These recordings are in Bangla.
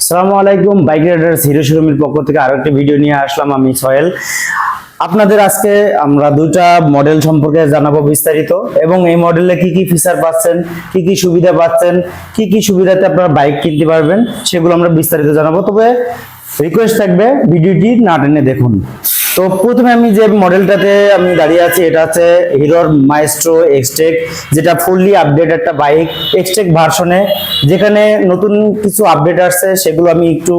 আসসালামু আলাইকুম, বাইক রাইডার্স হিরো শোরুমের পক্ষ থেকে আরও একটা ভিডিও নিয়ে আসলাম আমি সোহেল। আপনাদের আজকে আমরা দুটা মডেল সম্পর্কে জানাব বিস্তারিত এবং এই মডেলে কি কি ফিচার পাচ্ছেন, কি কি সুবিধা পাচ্ছেন, কি কি সুবিধাতে আপনারা বাইক কিনতে পারবেন, সেগুলো আমরা বিস্তারিত জানাব। তবে রিকোয়েস্ট থাকবে, ভিডিওটি না টেনে দেখুন। তো প্রথমে আমি যে মডেলটাতে আমি দাঁড়িয়ে আছি, এটা হচ্ছে হিরোর মাইস্ট্রো এক্সটেক যেটা ফুললি আপডেট একটা বাইক এক্সটেক ভার্সনে যেখানে নতুন কিছু আপডেট আসছে, সেগুলো আমি একটু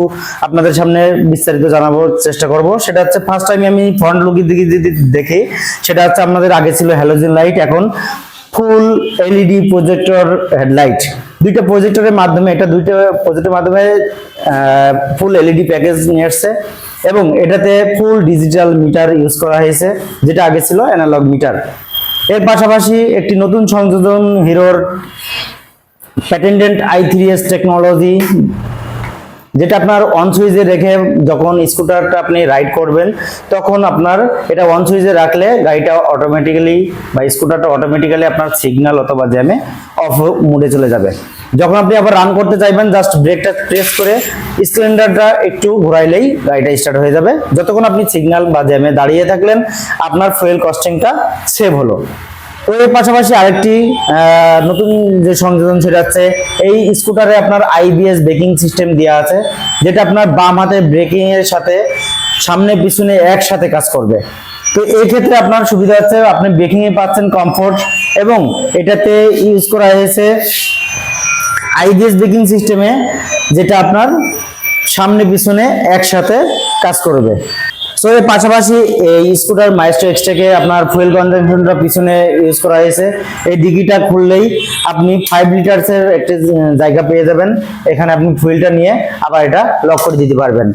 আপনাদের সামনে বিস্তারিত জানাব, চেষ্টা করব। সেটা হচ্ছে ফার্স্ট টাইম আমি ফ্রন্ট লুকের দিকে যদি দেখি, সেটা হচ্ছে আপনাদের আগে ছিল হ্যালোজেন লাইট এখন ফুল এলইডি প্রজেক্টর হেডলাইট দুইটা প্রজেক্টরের মাধ্যমে, এটা দুইটা প্রজেক্টের মাধ্যমে ফুল এলইডি প্যাকেজ নিয়ে আসছে। এবং এটাতে ফুল ডিজিটাল মিটার ইউজ করা হয়েছে, যেটা আগে ছিল অ্যানালগ মিটার এর পাশাপাশি একটি নতুন সংযোজন হিরোর patented I three S technology যেটা আপনার অন সুইচে রেখে যখন স্কুটারটা আপনি রাইড করবেন, তখন আপনার এটা অন সুইচে রাখলে গাড়িটা অটোমেটিক্যালি বা স্কুটারটা অটোমেটিক্যালি আপনার সিগন্যাল অথবা জ্যামে অফ মুডে চলে যাবে। যখন আপনি আবার রান করতে চাইবেন জাস্ট ব্রেকটা প্রেস করে স্প্লেন্ডারটা একটু ঘোরাইলেই গাড়িটা স্টার্ট হয়ে যাবে। যতক্ষণ আপনি সিগন্যাল বা জ্যামে দাঁড়িয়ে থাকলেন, আপনার ফুয়েল কস্টিংটা সেভ হলো। তো এর পাশাপাশি আরেকটি নতুন যে সংযোজন সেটা হচ্ছে, এই স্কুটারে আপনার আইবিএস ব্রেকিং সিস্টেম দেওয়া আছে, যেটা আপনার বাম হাতে ব্রেকিং এর সাথে সামনে পিছনে একসাথে কাজ করবে। তো এই ক্ষেত্রে আপনার সুবিধা হচ্ছে, আপনি ব্রেকিং এ পাচ্ছেন কমফোর্ট এবং এটাতে ইউজ করা হয়েছে আইবিএস ব্রেকিং সিস্টেমে যেটা আপনার সামনে পিছনে একসাথে কাজ করবে। সো এর পাশাপাশি এই স্কুটার মাইস্ট্রো এক্সট্রাকে আপনার ফুয়েল কনজাম্পশনটা পিছনে ইউজ করা হয়েছে। এই ডিগিটা খুললেই আপনি ফাইভ লিটার্সের একটি জায়গা পেয়ে যাবেন। এখানে আপনি ফুয়েলটা নিয়ে আবার এটা লক করে দিতে পারবেন।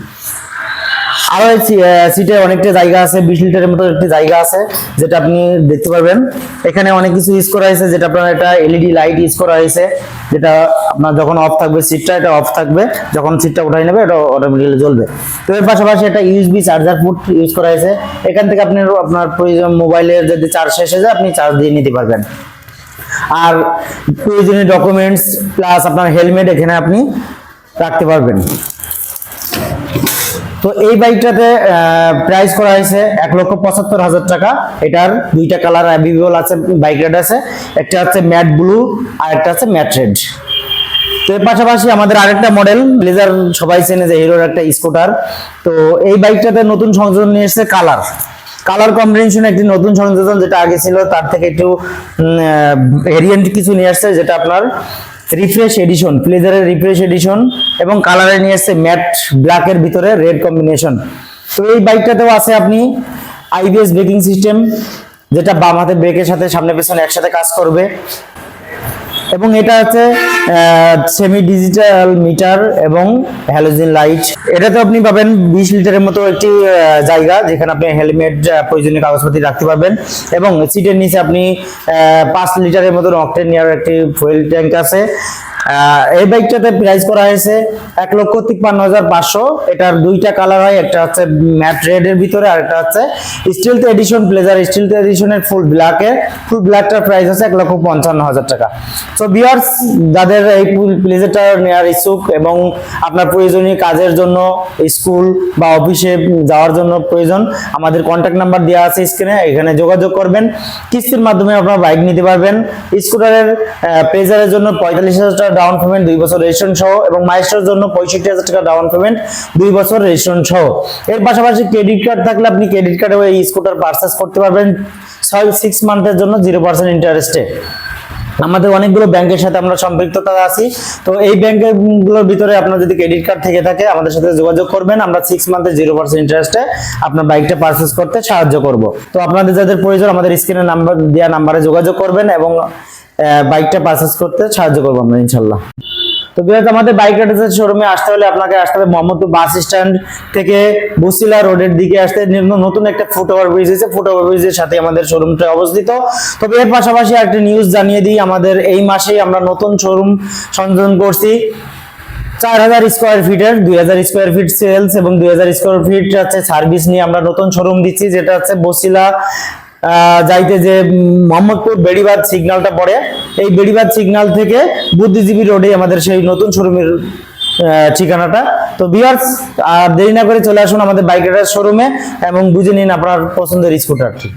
আরও এই সি- আহ, সিটে অনেকটা জায়গা আছে বিশ লিটারের মতো একটি জায়গা আছে যেটা আপনি দেখতে পারবেন। এখানে অনেক কিছু ইউজ করা হয়েছে যেটা আপনার একটা এলইডি লাইট ইউজ করা হয়েছে যেটা আপনার যখন অফ থাকবে সিটটা এটা অফ থাকবে। যখন সিটটা উঠাই নেবে এটা অটোমেটিক্যালি জ্বলবে। তো এর পাশাপাশি একটা ইউএসবি চার্জার পোর্ট ইউজ করা হয়েছে। এখান থেকে আপনি আপনার প্রয়োজন মোবাইলের যদি চার্জ শেষ হয়ে যায় আপনি চার্জ দিয়ে নিতে পারবেন। আর প্রয়োজনীয় ডকুমেন্টস প্লাস আপনার হেলমেট এখানে আপনি রাখতে পারবেন। তো এই বাইকটাতে প্রাইস করা হয়েছে এক লক্ষ পঁচাত্তর হাজার টাকা। এটার দুইটা কালার অ্যাভেলেবল আছে, বাইক রেড আছে। একটা হচ্ছে ম্যাট ব্লু আর একটা হচ্ছে ম্যাট রেড তো এর পাশাপাশি আমাদের আরেকটা মডেল ব্লেজার সবাই চেনে যে হিরোর একটা স্কুটার তো এই বাইকটাতে নতুন সংযোজন নিয়ে এসেছে কালার কালার কম্বিনেশন একটি নতুন সংযোজন যেটা আগে ছিল, তার থেকে একটু ভেরিয়েন্ট কিছু নিয়ে আসছে, যেটা আপনার রিফ্রেশ এডিশন প্লেজারের রিফ্রেশ এডিশন এবং কালারে নিয়ে এসছে ম্যাট ব্ল্যাকের ভিতরে রেড কম্বিনেশন তো এই বাইকটাতেও আছে আপনি আইবিএস ব্রেকিং সিস্টেম যেটা বাম হাতে ব্রেকের সাথে সামনে পেছনে একসাথে কাজ করবে। এবং এটা হচ্ছে সেমি ডিজিটাল মিটার এবং হ্যালোজেন লাইট এটাতে আপনি পাবেন বিশ লিটারের মতো একটি জায়গা যেখানে আপনি হেলমেট প্রয়োজনীয় কাগজপত্র রাখতে পারবেন। এবং সিটের নিচে আপনি পাঁচ লিটারের মতো অক্টেন নেওয়ার একটি ফুয়েল ট্যাঙ্ক আছে। এই বাইকটাতে প্রাইস করা হয়েছে এক লক্ষ তিপ্পান্ন হাজার পাঁচশো। এটার দুইটা কালার হয়, একটা হচ্ছে ম্যাট রেড এর ভিতরে আর একটা হচ্ছে স্টিল এডিশন প্লেজার স্টিল এডিশনের ফুল ব্ল্যাকে ফুল ব্ল্যাকটার প্রাইস আছে এক লক্ষ পঞ্চান্ন হাজার টাকা। তো বিয়ার্স যাদের এই প্লেজারটা নেওয়ার ইচ্ছুক এবং আপনার প্রয়োজনীয় কাজের জন্য স্কুল বা অফিসে যাওয়ার জন্য প্রয়োজন, আমাদের কন্ট্যাক্ট নাম্বার দেওয়া আছে স্ক্রিনে এখানে যোগাযোগ করবেন। কিস্তির মাধ্যমে আপনার বাইক নিতে পারবেন। স্কুটারের প্লেজারের জন্য পঁয়তাল্লিশ হাজার ডাউন পেমেন্ট দুই বছর রেজিস্ট্রেশন সহ এবং মাইস্টার জন্য পঁয়ষট্টি হাজার টাকা ডাউন পেমেন্ট দুই বছর রেজিস্ট্রেশন সহ। এর পাশাপাশি ক্রেডিট কার্ড থাকলে আপনি ক্রেডিট কার্ডে এই স্কুটার পারচেস করতে পারবেন ছয় সিক্স মান্থের জন্য জিরো পার্সেন্ট ইন্টারেস্টে আমাদের অনেকগুলো ব্যাংকের সাথে আমরা সম্পৃক্ততা আছি। তো এই ব্যাংকেরগুলোর ভিতরে আপনার যদি ক্রেডিট কার্ড থেকে থাকে, আমাদের সাথে যোগাযোগ করবেন। আমরা সিক্স মান্থের জিরো পার্সেন্ট ইন্টারেস্টে আপনার বাইকটা পারচেস করতে সাহায্য করব। তো আপনাদের যাদের প্রয়োজন, আমাদের স্ক্রিনে নাম্বার দেওয়া নাম্বারে যোগাযোগ করবেন এবং বাইকটা পারচেস করতে সাহায্য করব আমরা, ইনশাল্লাহ। তো বিরাট আমাদের বাইক রাইডার্সের শোরুমে আসতে হলে আপনাকে আসতে হবে মোহাম্মদপুর বাস স্ট্যান্ড থেকে বসিলা রোডের দিকে আসতে নতুন একটা ফুটওভার ব্রিজ আছে ফুটওভার ব্রিজের সাথে আমাদের শোরুমটা অবস্থিত। তবে এর পাশাপাশি একটা নিউজ জানিয়ে দিই, আমাদের এই মাসেই আমরা নতুন শোরুম সংযোজন করছি। চার হাজার স্কোয়ার ফিটের দুই হাজার স্কোয়ার ফিট সেলস এবং দুই হাজার স্কোয়ার ফিট হচ্ছে সার্ভিস নিয়ে আমরা নতুন শোরুম দিচ্ছি, যেটা হচ্ছে বসিলা যাইতে যে মোহাম্মদপুর বেড়িবাদ সিগন্যালটা পড়ে, এই বেড়িবাদ সিগন্যাল থেকে বুদ্ধিজীবী রোডে আমাদের সেই নতুন শোরুমের ঠিকানাটা। তো বিয়ার্স আর দেরি না করে চলে আসুন আমাদের বাইক শোরুমে এবং বুঝে নিন আপনার পছন্দের স্কুটারটি